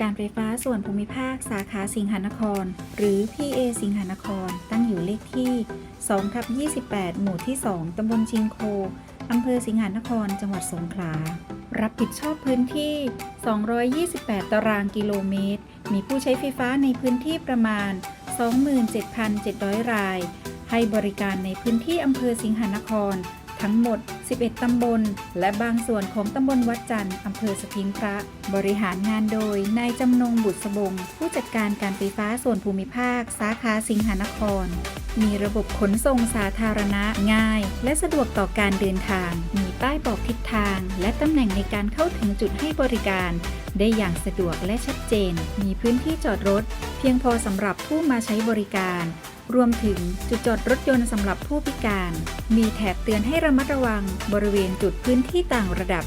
การไฟฟ้าส่วนภูมิภาคสาขาสิงหนคร หรือ PA สิงหนคร ตั้งอยู่เลขที่2ทับ28 หมู่ที่ 2 ตำบลชิงโค อำเภอสิงหนคร จังหวัดสงขลา รับผิดชอบพื้นที่ 228 ตารางกิโลเมตร มีผู้ใช้ไฟฟ้าในพื้นที่ประมาณ 27,700 ราย ให้บริการในพื้นที่อำเภอสิงหนคร ทั้งหมด 11 ตำบล และบางส่วนของตำบลวัดจันทร์อำเภอสถิงพระ บริหารงานโดย นายจำนงบุตรสบง ผู้จัดการการไฟฟ้าส่วนภูมิภาค สาขาสิงหนคร มีระบบขนส่งสาธารณะง่าย และสะดวกต่อการเดินทาง มีป้ายบอกทิศทาง และตำแหน่งในการเข้าถึงจุดให้บริการ ได้อย่างสะดวกและชัดเจน มีพื้นที่จอดรถ เพียงพอสำหรับผู้มาใช้บริการ รวมถึงจุดจอดรถยนต์สำหรับผู้พิการ มีแถบเตือนให้ระมัดระวังบริเวณจุดพื้นที่ต่างระดับ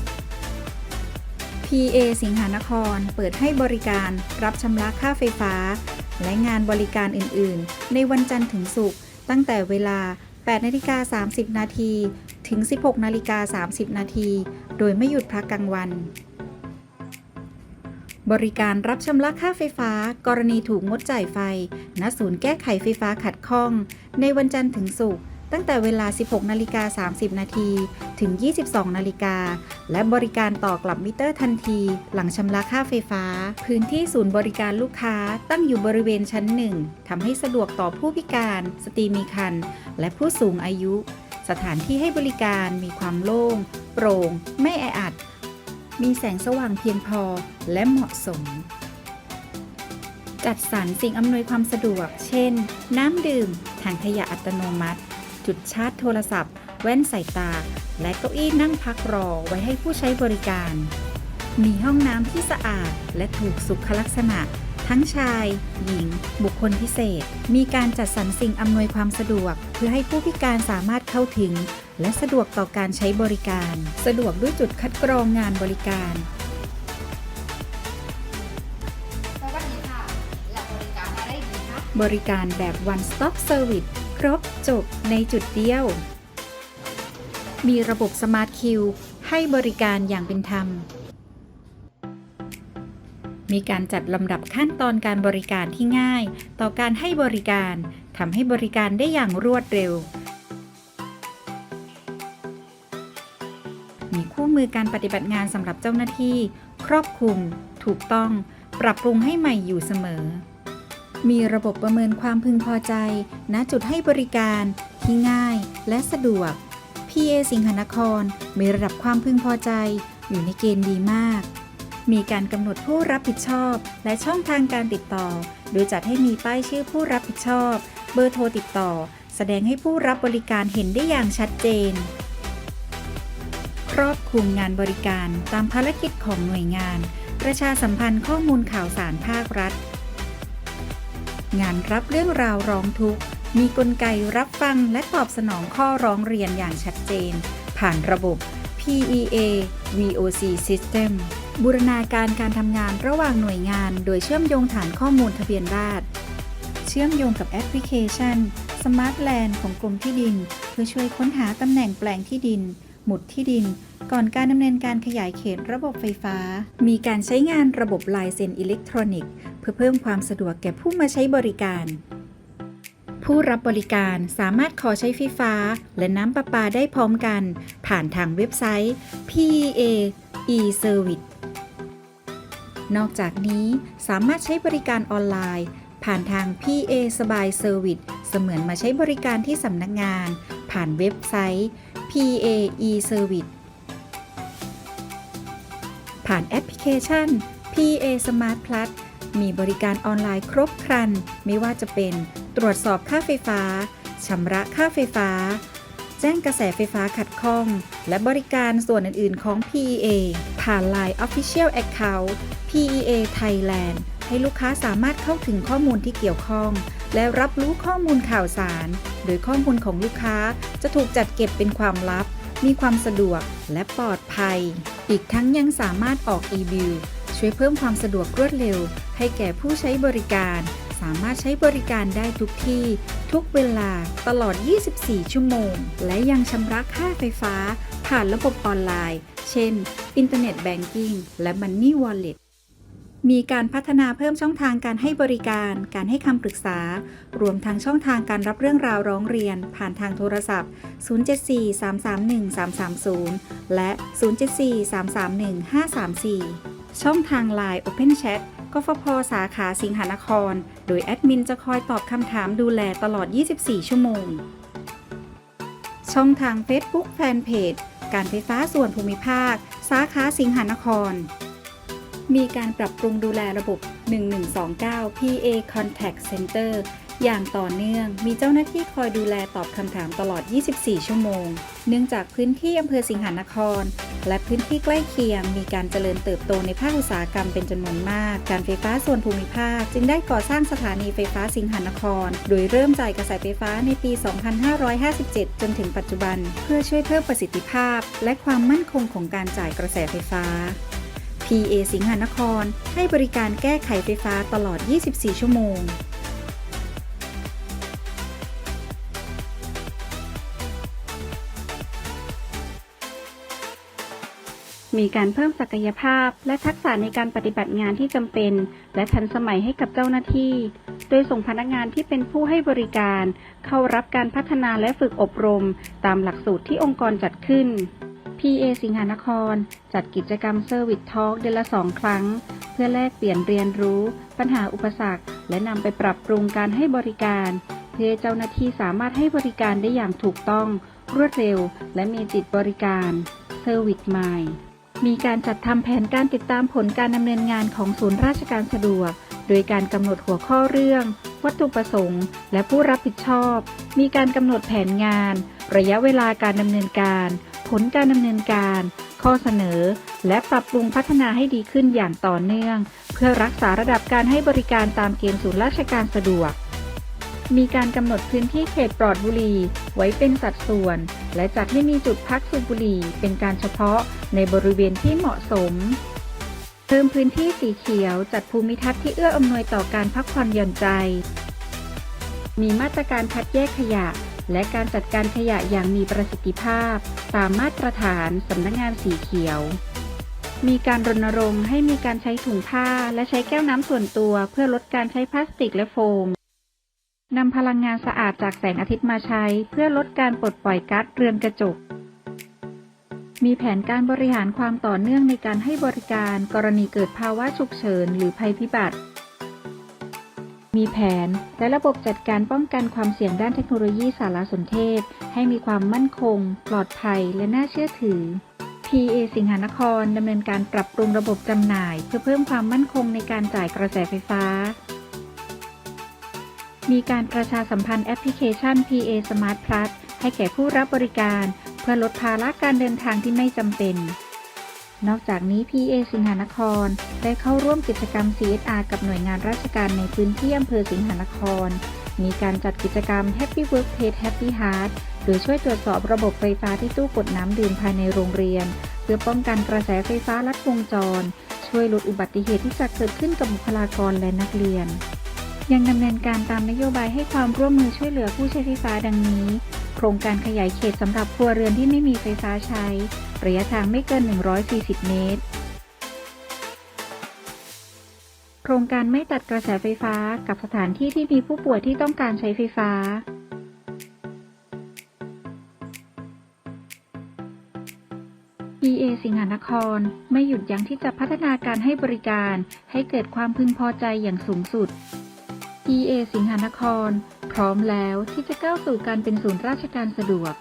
PA สิงหานคร เปิดให้บริการรับชำระค่าไฟฟ้า และงานบริการอื่น ๆ ในวันจันทร์ถึงศุกร์ตั้งแต่เวลา 8นาฬิกา30 นาที ถึง 16นาฬิกา30 นาที โดยไม่หยุดพักกลางวัน บริการรับชำระค่าไฟฟ้า กรณีถูกงดจ่ายไฟ ณ ศูนย์แก้ไขไฟฟ้าขัดข้อง ในวันจันทร์ถึงศุกร์ตั้งแต่เวลา 16 นาฬิกา 30 นาที ถึง 22 นาฬิกา และบริการต่อกลับมิเตอร์ทันที หลังชำระค่าไฟฟ้า พื้นที่ศูนย์บริการลูกค้าตั้งอยู่บริเวณชั้นหนึ่งทำให้สะดวกต่อผู้พิการ สตรีมีครรภ์และผู้สูงอายุ สถานที่ให้บริการมีความโล่ง โปร่ง ไม่แออัด มีแสงสว่างเพียงพอและเหมาะสม จัดสรรสิ่งอำนวยความสะดวก เช่น น้ำดื่ม ถังขยะอัตโนมัติ จุดชาร์จโทรศัพท์ แว่นสายตา และเก้าอี้นั่งพักรอไว้ให้ผู้ใช้บริการ มีห้องน้ำที่สะอาดและถูกสุขลักษณะทั้งชาย หญิง บุคคลพิเศษ มีการจัดสรรสิ่งอำนวยความสะดวก เพื่อให้ผู้พิการสามารถเข้าถึง และสะดวกต่อการใช้บริการ สะดวกด้วยจุดคัดกรองงานบริการสวัสดีค่ะและบริการอะไรดีคะบริการแบบ one stop service ครบจบในจุดเดียว มีระบบสมาร์ทคิวให้บริการอย่างเป็นธรรม มีการจัดลำดับขั้นตอนการบริการที่ง่าย ต่อการให้บริการทำให้บริการได้อย่างรวดเร็ว มือการปฏิบัติงานสำหรับเจ้าหน้าที่ ครอบคลุม ถูกต้อง ปรับปรุงให้ใหม่อยู่เสมอ มีระบบประเมินความพึงพอใจ ณ จุดให้บริการ ที่ง่ายและสะดวก PA สิงหนคร มีระดับความพึงพอใจ อยู่ในเกณฑ์ดีมาก มีการกำหนดผู้รับผิดชอบ และช่องทางการติดต่อ โดยจัดให้มีป้ายชื่อผู้รับผิดชอบ เบอร์โทรติดต่อ แสดงให้ผู้รับบริการเห็นได้อย่างชัดเจน ครอบคลุมงานบริการตามภารกิจของหน่วยงาน ประชาสัมพันธ์ข้อมูลข่าวสารภาครัฐ งานรับเรื่องราวร้องทุกข์ มีกลไกรับฟังและตอบสนองข้อร้องเรียนอย่างชัดเจน ผ่านระบบ PEA VOC System บูรณาการการทำงานระหว่างหน่วยงาน โดยเชื่อมโยงฐานข้อมูลทะเบียนราษฎร์เชื่อมโยงกับแอปพลิเคชัน Smart Land ของกรมที่ดิน เพื่อช่วยค้นหาตำแหน่งแปลงที่ดิน หมุดที่ดิน ก่อนการดำเนินการขยายเขตระบบไฟฟ้า มีการใช้งานระบบลายเซ็นอิเล็กทรอนิกส์ เพื่อเพิ่มความสะดวกแก่ผู้มาใช้บริการ ผู้รับบริการสามารถขอใช้ไฟฟ้า และน้ำประปาได้พร้อมกัน ผ่านทางเว็บไซต์ PEA e-service นอกจากนี้สามารถใช้บริการออนไลน์ ผ่านทาง PA สบายเซอร์วิสเสมือนมาใช้บริการที่สำนักงาน ผ่านเว็บไซต์ PA e-service ผ่านแอปพลิเคชัน PA Smart Plus มีบริการออนไลน์ครบครัน ไม่ว่าจะเป็น ตรวจสอบค่าไฟฟ้าชำระค่าไฟฟ้า แจ้งกระแสไฟฟ้าขัดข้อง และบริการส่วนอื่น ๆ ของ PEA ผ่าน Line Official Account PEA Thailand ให้ลูกค้าสามารถเข้าถึงข้อมูลที่เกี่ยวข้อง และรับรู้ข้อมูลข่าวสาร โดยข้อมูลของลูกค้าจะถูกจัดเก็บเป็นความลับ มีความสะดวกและปลอดภัย อีกทั้งยังสามารถออก e-bill ช่วยเพิ่มความสะดวกรวดเร็ว ให้แก่ผู้ใช้บริการ สามารถใช้บริการได้ทุกที่ ทุกเวลาตลอด 24 ชั่วโมง และยังชำระค่าไฟฟ้า ผ่านระบบออนไลน์ เช่น Internet Banking และ Money Wallet มีการพัฒนาเพิ่มช่องทางการให้บริการ การให้คำปรึกษา รวมทั้งช่องทางการรับเรื่องราวร้องเรียน ผ่านทางโทรศัพท์ 074-331-330 และ 074-331-534 ช่องทาง Line Open Chat กฟผสาขาสิงหานคร โดยแอดมินจะคอยตอบคำถามดูแลตลอด 24 ชั่วโมง ช่องทาง Facebook Fanpage การไฟฟ้าส่วนภูมิภาค สาขาสิงหานคร มีการปรับปรุงดูแลระบบ 1129 PA Contact Center อย่างต่อเนื่อง มีเจ้าหน้าที่คอยดูแลตอบคำถามตลอด 24 ชั่วโมง เนื่องจากพื้นที่อำเภอสิงหานคร และพื้นที่ใกล้เคียง มีการเจริญเติบโตในภาคอุตสาหกรรมเป็นจำนวนมาก การไฟฟ้าส่วนภูมิภาค จึงได้ก่อสร้างสถานีไฟฟ้าสิงหานคร โดยเริ่มจ่ายกระแสไฟฟ้าในปี 2557 จนถึงปัจจุบัน เพื่อช่วยเพิ่มประสิทธิภาพ และความมั่นคงของการจ่ายกระแสไฟฟ้า PA สิงหานคร ให้บริการแก้ไขไฟฟ้าตลอด 24 ชั่วโมง มีการเพิ่มศักยภาพ และทักษะในการปฏิบัติงานที่จำเป็น และทันสมัยให้กับเจ้าหน้าที่ โดยส่งพนักงานที่เป็นผู้ให้บริการ เข้ารับการพัฒนาและฝึกอบรม ตามหลักสูตรที่องค์กรจัดขึ้น PA สิงหานคร จัดกิจกรรมเซอร์วิสทอล์กเดือนละสองครั้ง เพื่อแลกเปลี่ยนเรียนรู้ ปัญหาอุปสรรค และนำไปปรับปรุงการให้บริการ เพื่อเจ้าหน้าที่สามารถให้บริการได้อย่างถูกต้อง รวดเร็ว และมีจิตบริการเซอร์วิสใหม่มีการจัดทำแผนการติดตามผลการดำเนินงานของศูนย์ราชการสะดวก โดยการกำหนดหัวข้อเรื่อง วัตถุประสงค์ และผู้รับผิดชอบ มีการกำหนดแผนงาน ระยะเวลาการดำเนินการ ผลการดำเนินการ ข้อเสนอ และปรับปรุงพัฒนาให้ดีขึ้นอย่างต่อเนื่อง เพื่อรักษาระดับการให้บริการตามเกณฑ์ศูนย์ราชการสะดวก มีการกำหนดพื้นที่เขตปลอดบุหรี่ไว้เป็นสัดส่วน และจัดให้มีจุดพักสูบบุหรี่เป็นการเฉพาะในบริเวณที่เหมาะสมเพิ่มพื้นที่สีเขียว จัดภูมิทัศน์ที่เอื้ออำนวยต่อการพักผ่อนหย่อนใจ มีมาตรการคัดแยกขยะ และการจัดการขยะอย่างมีประสิทธิภาพ ตามมาตรฐานสำนักงานสีเขียว มีการรณรงค์ให้มีการใช้ถุงผ้าและใช้แก้วน้ำส่วนตัว เพื่อลดการใช้พลาสติกและโฟมนำพลังงานสะอาดจากแสงอาทิตย์มาใช้ เพื่อลดการปลดปล่อยก๊าซเรือนกระจก มีแผนการบริหารความต่อเนื่องในการให้บริการกรณีเกิดภาวะฉุกเฉินหรือภัยพิบัติ มีแผน และระบบจัดการป้องกันความเสี่ยงด้านเทคโนโลยีสารสนเทศ ให้มีความมั่นคง ปลอดภัย และน่าเชื่อถือ PA สิงหานครดำเนินการปรับปรุงระบบจำหน่าย เพื่อเพิ่มความมั่นคงในการจ่ายกระแสไฟฟ้า มีการประชาสัมพันธ์แอปพลิเคชัน PA Smart Plus ให้แก่ผู้รับบริการ เพื่อลดภาระการเดินทางที่ไม่จำเป็น นอกจากนี้ PA สิงหานคร ได้เข้าร่วมกิจกรรม CSR กับหน่วยงานราชการในพื้นที่อำเภอสิงหานคร มีการจัดกิจกรรม Happy Workplace Happy Heart โดยช่วยตรวจสอบระบบไฟฟ้าที่ตู้กดน้ำดื่มภายในโรงเรียน เพื่อป้องกันกระแสไฟฟ้าลัดวงจร ช่วยลดอุบัติเหตุที่จะเกิดขึ้นกับบุคลากรและนักเรียน ยังดำเนินการตามนโยบายให้ความร่วมมือช่วยเหลือผู้ใช้ไฟฟ้าดังนี้ โครงการขยายเขตสำหรับครัวเรือนที่ไม่มีไฟฟ้าใช้ ระยะทางไม่เกิน 140 เมตร โครงการไม่ตัดกระแสไฟฟ้ากับสถานที่ที่มีผู้ป่วยที่ต้องการใช้ไฟฟ้า PA สิงหานคร ไม่หยุดยั้งที่จะพัฒนาการให้บริการ ให้เกิดความพึงพอใจอย่างสูงสุด PA สิงหานคร ร้อมแล้วที่จะก้าวสู่การเป็นศูนย์ราชการสะดวก